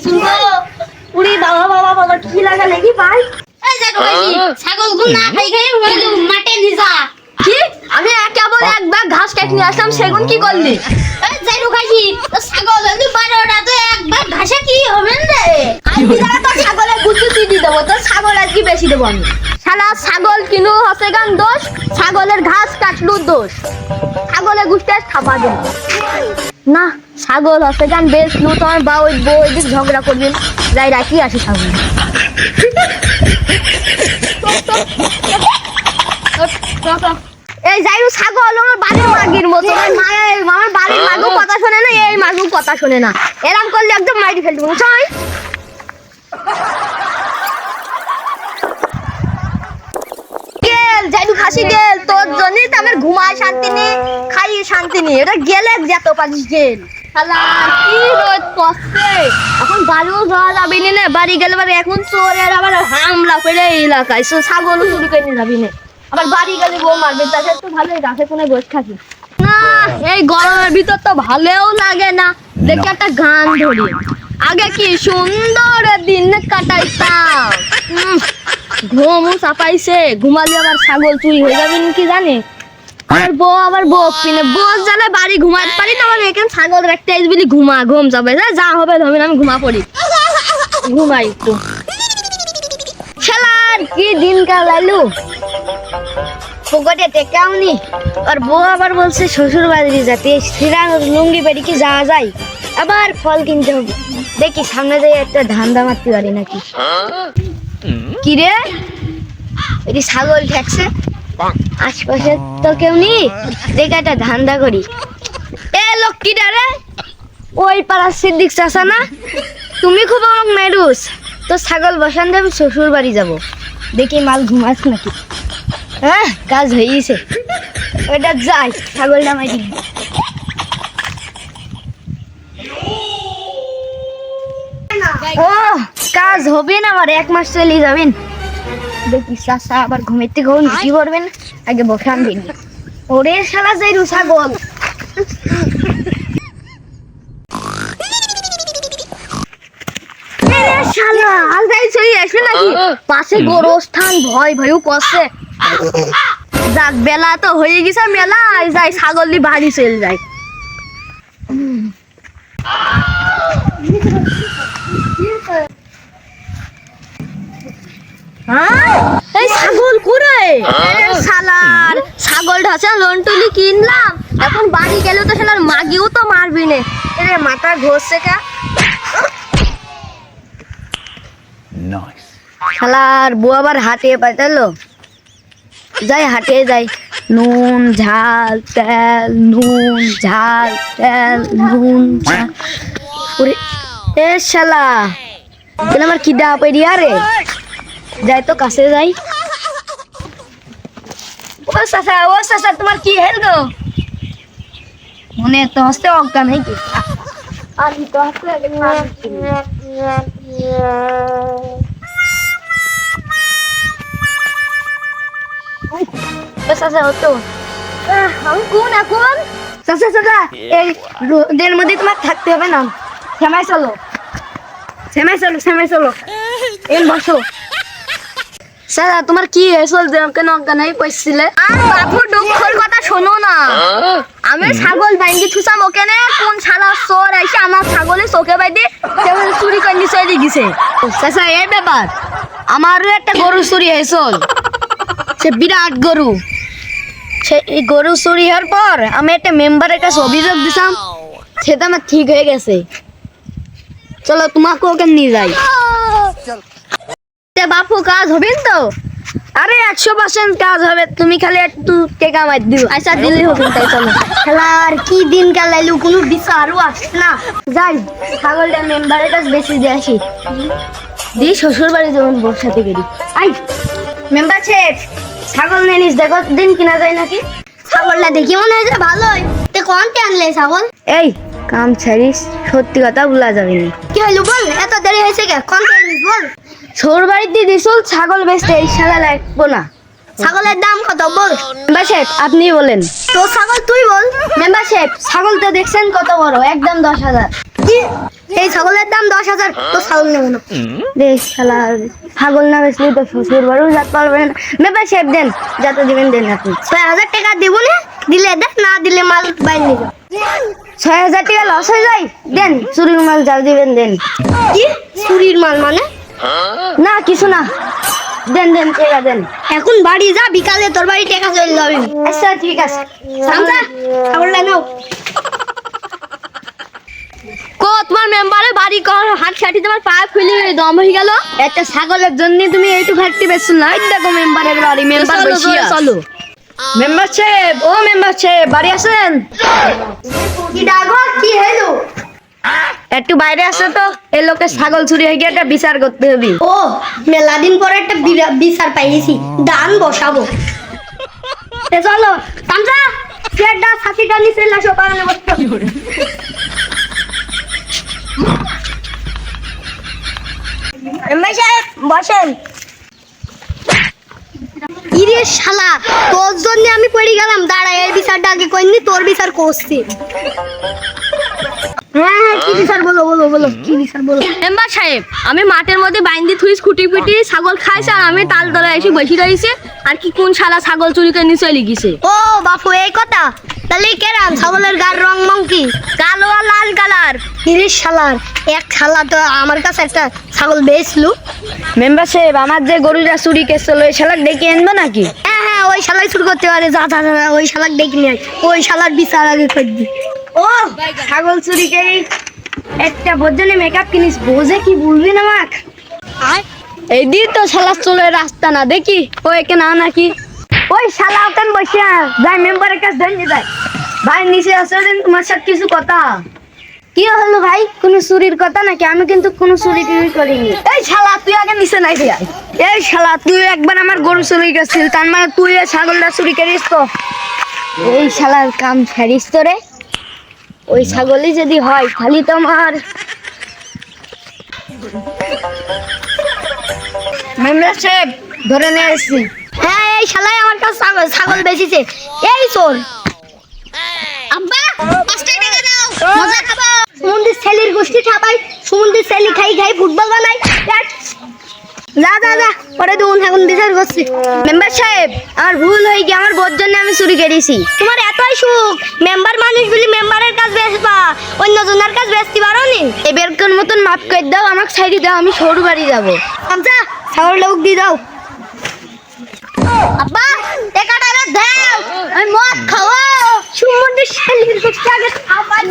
উড়ি বাবা বাবা বাবা কি লাগা লেগি ভাই? এই দেখো ভাই ছাগল গুন না খাই খাই মাঠে নিসা কি? আমি কেবল এক ব্যাগ ঘাস কেটে নিয়ে আসলাম সেগুন কি করলি? এই যাই রুখাইছি তো ছাগল যদি বারোটা তো একবার ঘাসে কি হবে রে? আমি তো ছাগলের গুটি দিয়ে দেবো? তো ছাগল আর কি বেশি দেবো আমি? শালা ছাগল কিনু হচ্ছে গান দোষ, ছাগলের ঘাস কাটলু দোষ। ছাগলের গুছতে খাবা দেব। না, ছাগল হচ্ছে গান বেচলু তোমার বা ওই বউ ওই ঝগড়া করবেন যাই, রাখি, আসি ছাগল। এই যাই ছাগল, আমার বাড়ির মাগির মতো। আমার বাড়ির মাগু কথা শোনে না, এই মাগু কথা শোনে না। এরম করলে একদম মাইরি ফেলতে বুঝছ খাসি গেল, তোর জন্যই তো আমার ঘুমায় শান্তি নেই খাই শান্তি নেই। এটা গেলে যেত পারিস গেল। বাড়ি গেলে এখন আবার হামলা করে এলাকায়। আবার বাড়ি গেলে ভালোই না, এই গরমের ভিতর তো ভালোও লাগে না। দেখে একটা গান ধরি। আগে কি সুন্দর দিন কাটাইতাম? ঘুমও চাপাইছে ঘুমালি আবার ছাগল চুরি হয়ে যাবে কি জানে? আর বউ আবার বউ পিনে বউ জানে বাড়ি ঘুমাতে পারি না আমার এখানে ছাগল রাখতে আইস বলি ঘুমা ঘুম যাবে যা হবে ধরবে আমি ঘুমা পড়ি। ঘুমাই একটু। শালার কি দিন কাল আলু পকেটে টেকাও নি আর বউ আবার বলছে শ্বশুর বাড়ি যাতে সিরা লুঙ্গি বেড়ি কি যাওয়া যায়? আবার ফল কিনতে হবে। দেখি, সামনে যাই একটা ধান্দা মারতে পারি নাকি? কি রে? এটি ছাগল ঠেকছে। আশপাশে তো কেউ নেই। দেখে একটা ধান্দা করি। এ লক্ষ্মীটা রে, ওই পাড়ার সিদ্দিক চাষা না? তুমি খুব আমার মেরুস তো ছাগল বসান দিয়ে আমি শ্বশুর বাড়ি যাব। দেখি মাল ঘুমাস নাকি? হ্যাঁ কাজ হয়েছে ওটা যাই, ছাগলটা মাই দিই ও কাজ হবে না আমার এক মাস চলে যাবেন। দেখি চাষা আবার ঘুমের থেকে কি করবেন? আগে বসান দিন ওরে শালা যাই রু ছাগল। এরে শালা চলে আসবে নাকি? পাশে গোরস্থান, ভয় ভয়ও করছে। যাক, বেলা তো হয়ে গেছে মেলা যাই ছাগল দিয়ে বাড়ি চলে যায় এই ছাগল কুরে শালার ছাগল ঢাসা লোন কিনলাম। এখন বাড়ি গেলেও তো শালার মাগিও তো মারবি নে। এরে মাথা ঘষছে কা। Nice. শালার বউ আবার হাটিয়ে পাঠালো। যাই হাটিয়ে যাই। নুন ঝাল তেল নুন ঝাল তেল নুন ঝাল। ওরে এ শালা তাহলে আমার কি ডা পেরিয়া রে। যাই তো, কাছে যাই। ও সাসা ও তোমার কি হেল গো? মনে তো অজ্ঞান আমি চাচা কোন এখন? চাচা চাচা, এই মধ্যে তোমার থাকতে হবে না। সেমাই চলো। চলো, সেমাই চলো। এই বসো। স্যার তোমার কি হয়েছিল? যে অজ্ঞানাই পড়ছিলে। আর দুঃখের কথা শোনো না। আমি ছাগল বাইন্দি থুসাম ওকে নে কোন শালা চোর এসে আমার ছাগলে চোখে বাইদি সেগুলো চুরি করে নিয়ে চলে গেছে। চাচা, এই ব্যাপার, আমারও একটা গরু চুরি হয়েছিল। সে বিরাট গরু। সে গরু চুরি হওয়ার পর আমি একটা মেম্বারের কাছে অভিযোগ সেটা আমার ঠিক হয়ে গেছে। চলো তোমাকে ওকে নিয়ে যাই। তে বাপু কাজ হবে তো? আরে একশো পার্সেন্ট কাজ হবে তুমি খালি একটু টেকা মার দিও। আচ্ছা দিলেই হবে তাই চলো খেলার কি দিন কালাইলু কোনো বিচারও আসছে না। যাই ছাগলটা মেম্বারের কাছে বেশি দিয়ে আসি। দি শ্বশুর বাড়ি যেমন বসাতে গেলি। আই মেম্বার শেফ ছাগল নিয়ে নিস দেখো দিন কিনা যায় নাকি? ছাগলটা দেখি মনে হয় যে ভালোই। তে কোনটা আনলে ছাগল? এই কাম ছাড়িস সত্যি কথা ভুলা যাবে না কি হইল বল? এত দেরি হয়েছে কে? কোনটা আনিস বল? ছোর বাড়িতে দিsul ছাগল বেচতে এই শালা লাগবো না। ছাগলের দাম কত বল? মেম্বার শেফ আপনি বলেন। তো ছাগল তুই বল। মেম্বার শেফ ছাগলটা দেখছেন কত বড়? একদম দশ হাজার। এই ছাগলের দাম দশ হাজার তো ছাগল নেব না। বেশ শালা ছাগল না বেচলে তো শ্বশুর বাড়িও যেতে পারবে না। মেম্বার সাহেব দেন যত দিবেন দেন আপনি। ছয় হাজার টাকা দেবো না? দিলে দেখ না দিলে মাল বাইরে নিয়ে ছয় হাজার টাকা লস হয়ে যায় দেন। চুরির মাল যা দিবেন দেন। কি? চুরির মাল মানে? না কিছু না। দেন দেন টাকা দেন। এখন বাড়ি যা বিকালে তোর বাড়ি টাকা চলে যাবে। আচ্ছা ঠিক আছে। সামসা ছাগলটা নাও। কো তোমার মেম্বারে বাড়ি কর হাত ছাটি তোমার পা ফুলে দম হয়ে গেল। একটা ছাগলের জন্য তুমি এইটু ঘাটতি বেচছো না? দেখো মেম্বারের বাড়ি মেম্বার চলো, বসিয়া চলো। মেম্বার সাহেব ও মেম্বার সাহেব বাড়ি আছেন কি ডাকো কি হলো? একটু বাইরে আসো তো। এই লোকে ছাগল চুরি হয়ে গিয়ে একটা বিচার করতে হবে। ও মেলা দিন পরে একটা বিরা- বিচার পাইছি দান বসাবো। চলো তামসা চেয়ারটা ছাতিটা নিচে লাসো পারনে বসতে সাহেব বসেন। ইরে শালা তোর জন্য আমি পড়ে গেলাম। দাঁড়া এর বিচারটা আগে করিনি তোর বিচার করছি। আমি মাঠের মধ্যে বাইন্দি থুই খুঁটি ফুটি ছাগল খাইছে আর আমি তাল তলায় এসে বসে রয়েছে আর কি কোন শালা ছাগল চুরি করে নিয়ে চলে গেছে? ও বাপু এই কথা? তাহলে কেরাম ছাগলের গার রং মং কি? কালো আর লাল কালার। তিরিশ শালার এক শালা তো আমার কাছে একটা ছাগল বেচলু। মেম্বার সাহেব আমার যে গরুটা চুরি কেছিল ওই শালাক ডেকে আনব নাকি? হ্যাঁ হ্যাঁ ওই শালাই চুরি করতে পারে যা ওই শালাক ডেকে নিয়ে। ওই শালার বিচার আগে করবি ও ছাগল চুরি করে একটা বজ্জনে মেকআপ কিনিস বোঝে কি বলবি না মাক? এই দিয়ে তো শালা চলে রাস্তা না দেখি ও একে না নাকি? ওই শালা ওখান বসে যাই মেম্বারের কাছে ধরে যায় ভাই নিচে আসলেন তোমার সাথে কিছু কথা। কি হলো ভাই কোনো চুরির কথা নাকি? আমি কিন্তু কোনো চুরি টুরি করিনি। এই শালা তুই আগে নিচে নাই আয়। এই শালা তুই একবার আমার গরু চুরি গেছিল তার মানে তুই ছাগলটা চুরি করিস তো। এই শালার কাম ছাড়িস তো রে। ওই ছাগলই যদি হয় খালি তোমার সাহেব ধরে নিয়ে এসছি হ্যাঁ এই শালাই আমার কাছে ছাগল ছাগল বেচিছে। এই চোর। আব্বা পাঁচটা টাকা দাও মজা খাব। সুমন্দির ছেলির গোষ্ঠী ঠাপাই সুমন্দির ছেলি খাই খাই ফুটবল বানাই না দাদা পরে দুন এখন বিচার করছি মেম্বার সাহেব, আমার ভুল হয়ে গিয়ে আমার বোর জন্য আমি চুরি করেছি। তোমার এতই সুখ। মেম্বার মানুষ বলি মেম্বারের কাজ বেচবা অন্যজনের কাজ বেচতে পারো নি? এবারকার মতন মাফ করে দাও, আমাকে ছাড়ি দাও, আমি সরু বাড়ি যাব। আমসা আচ্ছা, ছাগল লোক দিয়ে দাও আব্বা টাকাটা দাও আমি মদ খাওয়া সুমন্দির শালির আবার